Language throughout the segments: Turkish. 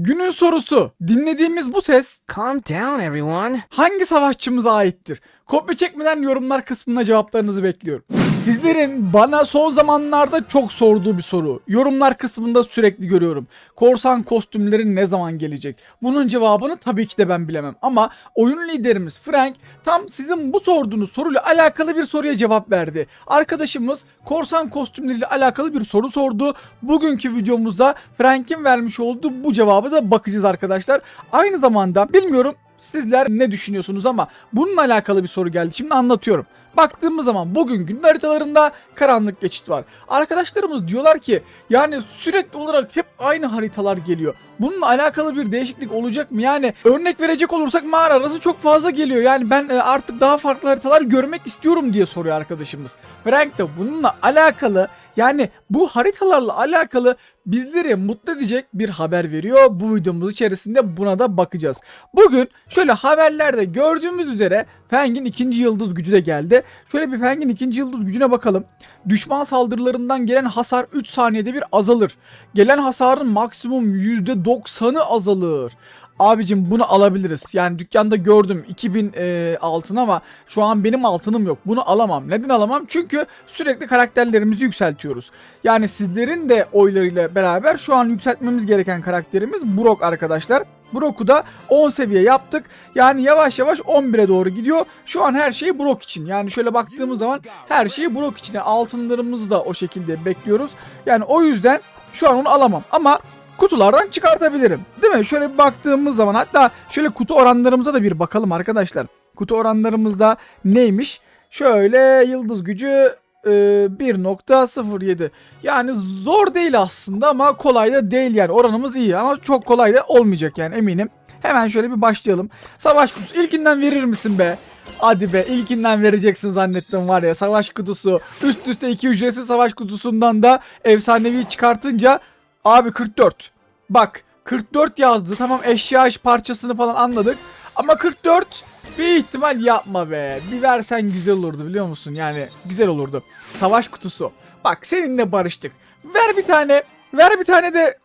Günün sorusu. Dinlediğimiz bu ses Calm down, everyone. hangi savaşçımıza aittir? Kopya çekmeden yorumlar kısmına cevaplarınızı bekliyorum. Sizlerin bana son zamanlarda çok sorduğu bir soru. Yorumlar kısmında sürekli görüyorum. Korsan kostümleri ne zaman gelecek? Bunun cevabını tabii ki de ben bilemem. Ama oyun liderimiz Frank tam sizin bu sorduğunuz soruyla alakalı bir soruya cevap verdi. Arkadaşımız korsan kostümleriyle alakalı bir soru sordu. Bugünkü videomuzda Frank'in vermiş olduğu bu cevabı da bakacağız arkadaşlar. Aynı zamanda bilmiyorum Sizler ne düşünüyorsunuz ama bununla alakalı bir soru geldi. Şimdi anlatıyorum. Baktığımız zaman bugün gün haritalarında karanlık geçit var. Arkadaşlarımız diyorlar ki yani sürekli olarak hep aynı haritalar geliyor. Bununla alakalı bir değişiklik olacak mı? Yani örnek verecek olursak mağara arası çok fazla geliyor. Yani ben e, artık daha farklı haritalar görmek istiyorum diye soruyor arkadaşımız. Frank de bununla alakalı yani bu haritalarla alakalı bizleri mutlu edecek bir haber veriyor. Bu videomuz içerisinde buna da bakacağız. Bugün şöyle haberlerde gördüğümüz üzere Feng'in ikinci yıldız gücü de geldi. Şöyle bir Feng'in ikinci yıldız gücüne bakalım. Düşman saldırılarından gelen hasar 3 saniyede bir azalır. Gelen hasarın maksimum %90'ı azalır. Abicim bunu alabiliriz. Yani dükkanda gördüm 2000 e, altın ama şu an benim altınım yok. Bunu alamam. Neden alamam? Çünkü sürekli karakterlerimizi yükseltiyoruz. Yani sizlerin de oylarıyla beraber şu an yükseltmemiz gereken karakterimiz Brock arkadaşlar. Brock'u da 10 seviye yaptık. Yani yavaş yavaş 11'e doğru gidiyor. Şu an her şey Brock için. Yani şöyle baktığımız zaman her şeyi Brock için. Yani altınlarımızı da o şekilde bekliyoruz. Yani o yüzden şu an onu alamam. Ama kutulardan çıkartabilirim. Değil mi? Şöyle bir baktığımız zaman hatta şöyle kutu oranlarımıza da bir bakalım arkadaşlar. Kutu oranlarımızda neymiş? Şöyle yıldız gücü e, 1.07. Yani zor değil aslında ama kolay da değil yani. Oranımız iyi ama çok kolay da olmayacak yani eminim. Hemen şöyle bir başlayalım. Savaş kutusu ilkinden verir misin be? Hadi be ilkinden vereceksin zannettim var ya savaş kutusu. Üst üste iki ücretsiz savaş kutusundan da efsanevi çıkartınca Abi 44. Bak 44 yazdı. Tamam eşya iş parçasını falan anladık. Ama 44 bir ihtimal yapma be. Bir versen güzel olurdu biliyor musun? Yani güzel olurdu. Savaş kutusu. Bak seninle barıştık. Ver bir tane. Ver bir tane de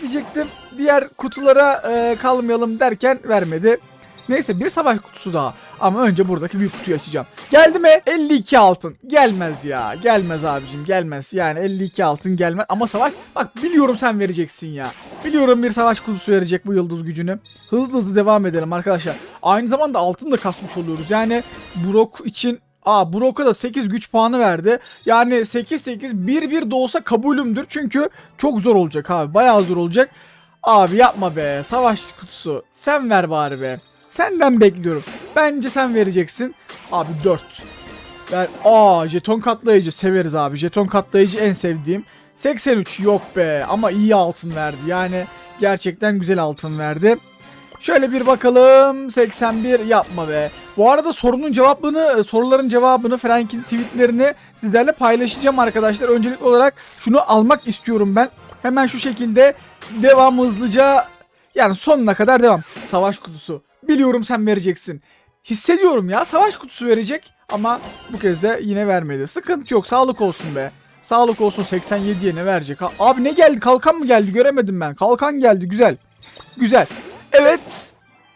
diyecektim. Diğer kutulara e, kalmayalım derken vermedi. Neyse bir savaş kutusu daha. Ama önce buradaki büyük kutuyu açacağım. Geldi mi? 52 altın. Gelmez ya. Gelmez abicim gelmez. Yani 52 altın gelmez. Ama savaş bak biliyorum sen vereceksin ya. Biliyorum bir savaş kutusu verecek bu yıldız gücünü. Hızlı hızlı devam edelim arkadaşlar. Aynı zamanda altın da kasmış oluyoruz. Yani Brock için Aa Brock'a da 8 güç puanı verdi. Yani 8-8 1-1 de olsa kabulümdür. Çünkü çok zor olacak abi. Bayağı zor olacak. Abi yapma be. Savaş kutusu. Sen ver bari be. Senden bekliyorum. Bence sen vereceksin. Abi 4. Ver. Aa jeton katlayıcı severiz abi. Jeton katlayıcı en sevdiğim. 83 yok be ama iyi altın verdi. Yani gerçekten güzel altın verdi. Şöyle bir bakalım. 81 yapma be. Bu arada sorunun cevabını, soruların cevabını, Frank'in tweetlerini sizlerle paylaşacağım arkadaşlar. Öncelikli olarak şunu almak istiyorum ben. Hemen şu şekilde devam hızlıca yani sonuna kadar devam. Savaş kutusu. Biliyorum sen vereceksin. Hissediyorum ya savaş kutusu verecek ama bu kez de yine vermedi. Sıkıntı yok sağlık olsun be. Sağlık olsun 87'ye ne verecek? Ha, abi ne geldi? Kalkan mı geldi? Göremedim ben. Kalkan geldi. Güzel. Güzel. Evet.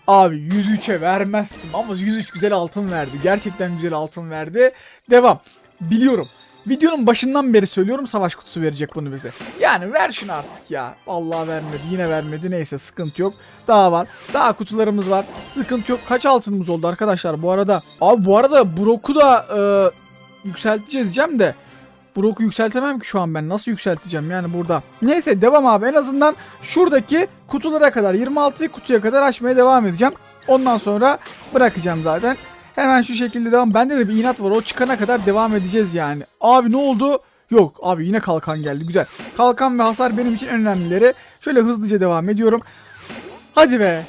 Abi 103'e vermezsin ama 103 güzel altın verdi. Gerçekten güzel altın verdi. Devam. Biliyorum. Videonun başından beri söylüyorum savaş kutusu verecek bunu bize. Yani ver şunu artık ya. Vallahi vermedi. Yine vermedi. Neyse sıkıntı yok. Daha var. Daha kutularımız var. Sıkıntı yok. Kaç altınımız oldu arkadaşlar bu arada? Abi bu arada Brock'u da e, yükselteceğiz diyeceğim de. Brock'u yükseltemem ki şu an ben. Nasıl yükselteceğim yani burada? Neyse devam abi. En azından şuradaki kutulara kadar 26 kutuya kadar açmaya devam edeceğim. Ondan sonra bırakacağım zaten. Hemen şu şekilde devam. Bende de bir inat var. O çıkana kadar devam edeceğiz yani. Abi ne oldu? Yok abi yine kalkan geldi. Güzel. Kalkan ve hasar benim için önemlileri. Şöyle hızlıca devam ediyorum. Hadi be.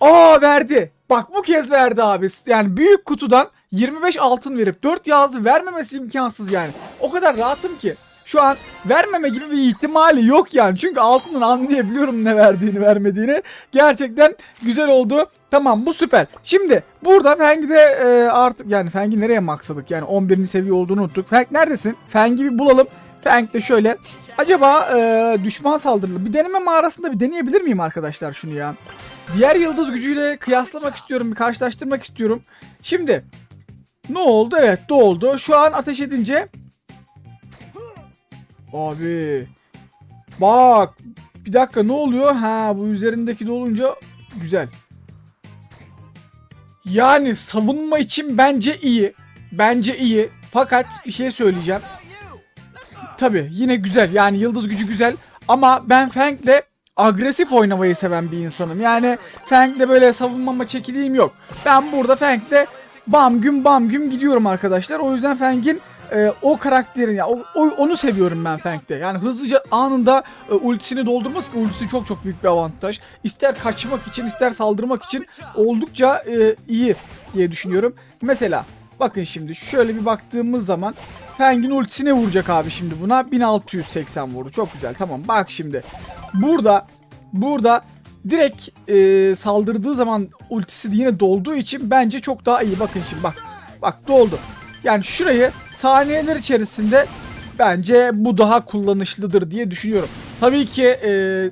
Aa verdi. Bak bu kez verdi abi. Yani büyük kutudan 25 altın verip 4 yazdı vermemesi imkansız yani. O kadar rahatım ki. Şu an vermeme gibi bir ihtimali yok yani. Çünkü altından anlayabiliyorum ne verdiğini vermediğini. Gerçekten güzel oldu. Tamam bu süper. Şimdi burada Feng'i de e, artık yani Feng'i nereye maksadık? Yani 11. seviye olduğunu unuttuk. Feng neredesin? Feng'i bir bulalım. Feng de şöyle. Acaba e, düşman saldırılı. Bir deneme mağarasında bir deneyebilir miyim arkadaşlar şunu ya? Diğer yıldız gücüyle kıyaslamak istiyorum. Bir karşılaştırmak istiyorum. Şimdi ne oldu? Evet ne oldu? Şu an ateş edince Abi Bak bir dakika ne oluyor? Ha bu üzerindeki de olunca güzel. Yani savunma için bence iyi. Bence iyi. Fakat bir şey söyleyeceğim. Tabi yine güzel. Yani yıldız gücü güzel. Ama ben Fang'le agresif oynamayı seven bir insanım. Yani Fang'le böyle savunmama çekileyim yok. Ben burada Fang'le bam güm bam güm gidiyorum arkadaşlar. O yüzden Fang'in e, o karakterin ya o, o- onu seviyorum ben Fang'de. Yani hızlıca anında e, ultisini doldurması ki ultisi çok çok büyük bir avantaj. İster kaçmak için ister saldırmak için oldukça e, iyi diye düşünüyorum. Mesela bakın şimdi şöyle bir baktığımız zaman Fang'in ultisine vuracak abi şimdi buna 1680 vurdu. Çok güzel tamam bak şimdi. Burada burada direkt e, saldırdığı zaman ultisi de yine dolduğu için bence çok daha iyi. Bakın şimdi bak. Bak doldu. Yani şurayı saniyeler içerisinde bence bu daha kullanışlıdır diye düşünüyorum. Tabii ki e,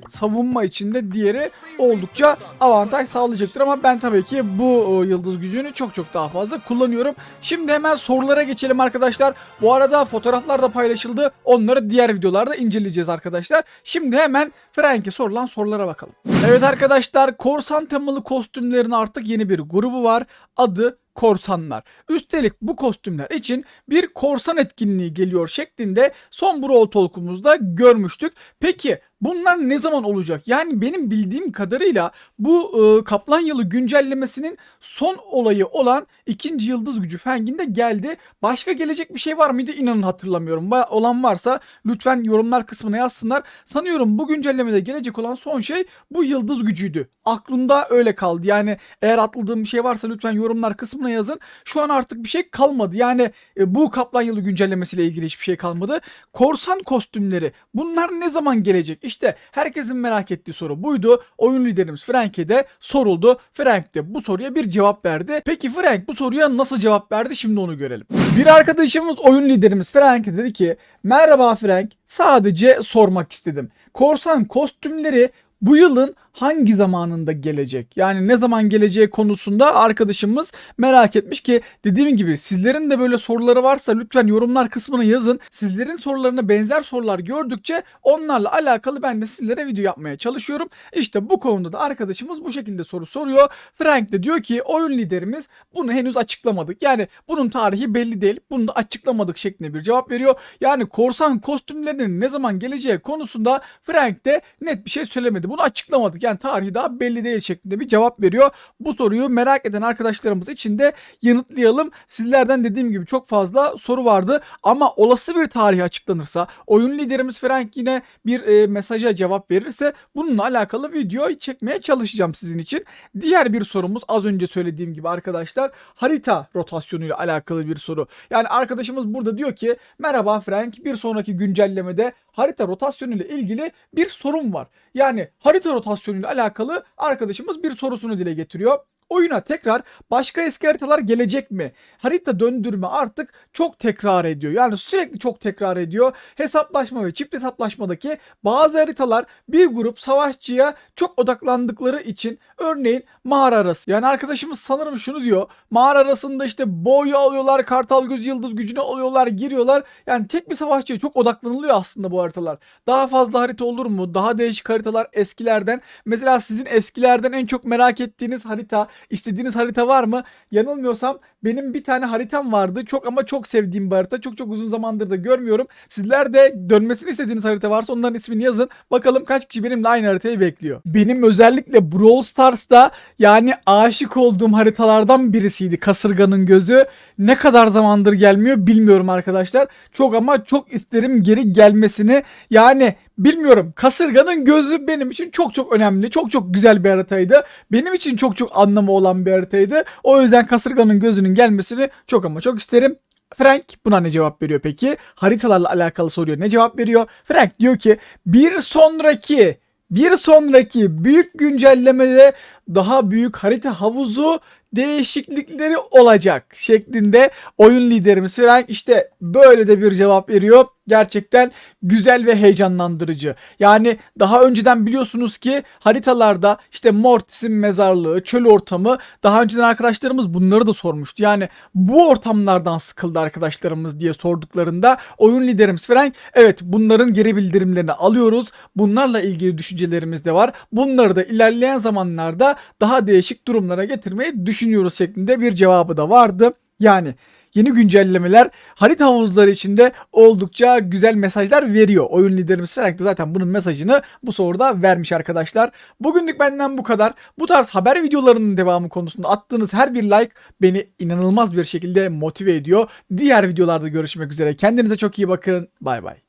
savunma içinde diğeri oldukça avantaj sağlayacaktır ama ben tabii ki bu e, yıldız gücünü çok çok daha fazla kullanıyorum. Şimdi hemen sorulara geçelim arkadaşlar. Bu arada fotoğraflar da paylaşıldı. Onları diğer videolarda inceleyeceğiz arkadaşlar. Şimdi hemen Frank'e sorulan sorulara bakalım. Evet arkadaşlar korsan temalı kostümlerin artık yeni bir grubu var. Adı korsanlar. Üstelik bu kostümler için bir korsan etkinliği geliyor şeklinde son Brawl Talk'umuzda görmüştük. Peki bunlar ne zaman olacak? Yani benim bildiğim kadarıyla bu e, Kaplan Yılı güncellemesinin son olayı olan ikinci yıldız gücü Feng'in de geldi. Başka gelecek bir şey var mıydı? İnanın hatırlamıyorum. Ba- olan varsa lütfen yorumlar kısmına yazsınlar. Sanıyorum bu güncellemede gelecek olan son şey bu yıldız gücüydü. Aklımda öyle kaldı. Yani eğer atladığım bir şey varsa lütfen yorumlar kısmına yazın. Şu an artık bir şey kalmadı. Yani e, bu Kaplan Yılı güncellemesiyle ilgili hiçbir şey kalmadı. Korsan kostümleri bunlar ne zaman gelecek? İşte herkesin merak ettiği soru buydu. Oyun liderimiz Frank'e de soruldu. Frank de bu soruya bir cevap verdi. Peki Frank bu soruya nasıl cevap verdi? Şimdi onu görelim. Bir arkadaşımız oyun liderimiz Frank'e dedi ki Merhaba Frank sadece sormak istedim. Korsan kostümleri bu yılın hangi zamanında gelecek? Yani ne zaman geleceği konusunda arkadaşımız merak etmiş ki dediğim gibi sizlerin de böyle soruları varsa lütfen yorumlar kısmına yazın. Sizlerin sorularına benzer sorular gördükçe onlarla alakalı ben de sizlere video yapmaya çalışıyorum. İşte bu konuda da arkadaşımız bu şekilde soru soruyor. Frank de diyor ki oyun liderimiz bunu henüz açıklamadık. Yani bunun tarihi belli değil. Bunu da açıklamadık şeklinde bir cevap veriyor. Yani korsan kostümlerinin ne zaman geleceği konusunda Frank de net bir şey söylemedi. Bunu açıklamadık. Yani tarihi daha belli değil şeklinde bir cevap veriyor. Bu soruyu merak eden arkadaşlarımız için de yanıtlayalım. Sizlerden dediğim gibi çok fazla soru vardı ama olası bir tarih açıklanırsa oyun liderimiz Frank yine bir e, mesaja cevap verirse bununla alakalı video çekmeye çalışacağım sizin için. Diğer bir sorumuz az önce söylediğim gibi arkadaşlar harita rotasyonuyla alakalı bir soru. Yani arkadaşımız burada diyor ki merhaba Frank bir sonraki güncellemede harita rotasyonuyla ilgili bir sorun var. Yani harita rotasyonuyla alakalı arkadaşımız bir sorusunu dile getiriyor. Oyuna tekrar başka eski haritalar gelecek mi? Harita döndürme artık çok tekrar ediyor. Yani sürekli çok tekrar ediyor. Hesaplaşma ve çift hesaplaşmadaki bazı haritalar bir grup savaşçıya çok odaklandıkları için örneğin mağara arası. Yani arkadaşımız sanırım şunu diyor. Mağara arasında işte boyu alıyorlar, kartal göz yıldız gücünü alıyorlar, giriyorlar. Yani tek bir savaşçıya çok odaklanılıyor aslında bu haritalar. Daha fazla harita olur mu? Daha değişik haritalar eskilerden. Mesela sizin eskilerden en çok merak ettiğiniz harita, istediğiniz harita var mı? Yanılmıyorsam benim bir tane haritam vardı. Çok ama çok sevdiğim bir harita. Çok çok uzun zamandır da görmüyorum. Sizler de dönmesini istediğiniz harita varsa onların ismini yazın. Bakalım kaç kişi benimle aynı haritayı bekliyor. Benim özellikle Brawl Stars'ta yani aşık olduğum haritalardan birisiydi. Kasırganın gözü. Ne kadar zamandır gelmiyor bilmiyorum arkadaşlar. Çok ama çok isterim geri gelmesini. Yani bilmiyorum. Kasırganın gözü benim için çok çok önemli. Çok çok güzel bir haritaydı. Benim için çok çok anlamı olan bir haritaydı. O yüzden kasırganın gözünün gelmesini çok ama çok isterim. Frank buna ne cevap veriyor peki? Haritalarla alakalı soruyor. Ne cevap veriyor? Frank diyor ki bir sonraki bir sonraki büyük güncellemede daha büyük harita havuzu değişiklikleri olacak şeklinde oyun liderimiz Frank işte böyle de bir cevap veriyor. Gerçekten güzel ve heyecanlandırıcı. Yani daha önceden biliyorsunuz ki haritalarda işte Mortis'in mezarlığı, çöl ortamı daha önceden arkadaşlarımız bunları da sormuştu. Yani bu ortamlardan sıkıldı arkadaşlarımız diye sorduklarında oyun liderimiz Frank evet bunların geri bildirimlerini alıyoruz. Bunlarla ilgili düşüncelerimiz de var. Bunları da ilerleyen zamanlarda daha değişik durumlara getirmeyi düşünüyoruz şeklinde bir cevabı da vardı. Yani yeni güncellemeler harita havuzları içinde oldukça güzel mesajlar veriyor. Oyun liderimiz Frank de zaten bunun mesajını bu soruda vermiş arkadaşlar. Bugünlük benden bu kadar. Bu tarz haber videolarının devamı konusunda attığınız her bir like beni inanılmaz bir şekilde motive ediyor. Diğer videolarda görüşmek üzere. Kendinize çok iyi bakın. Bay bay.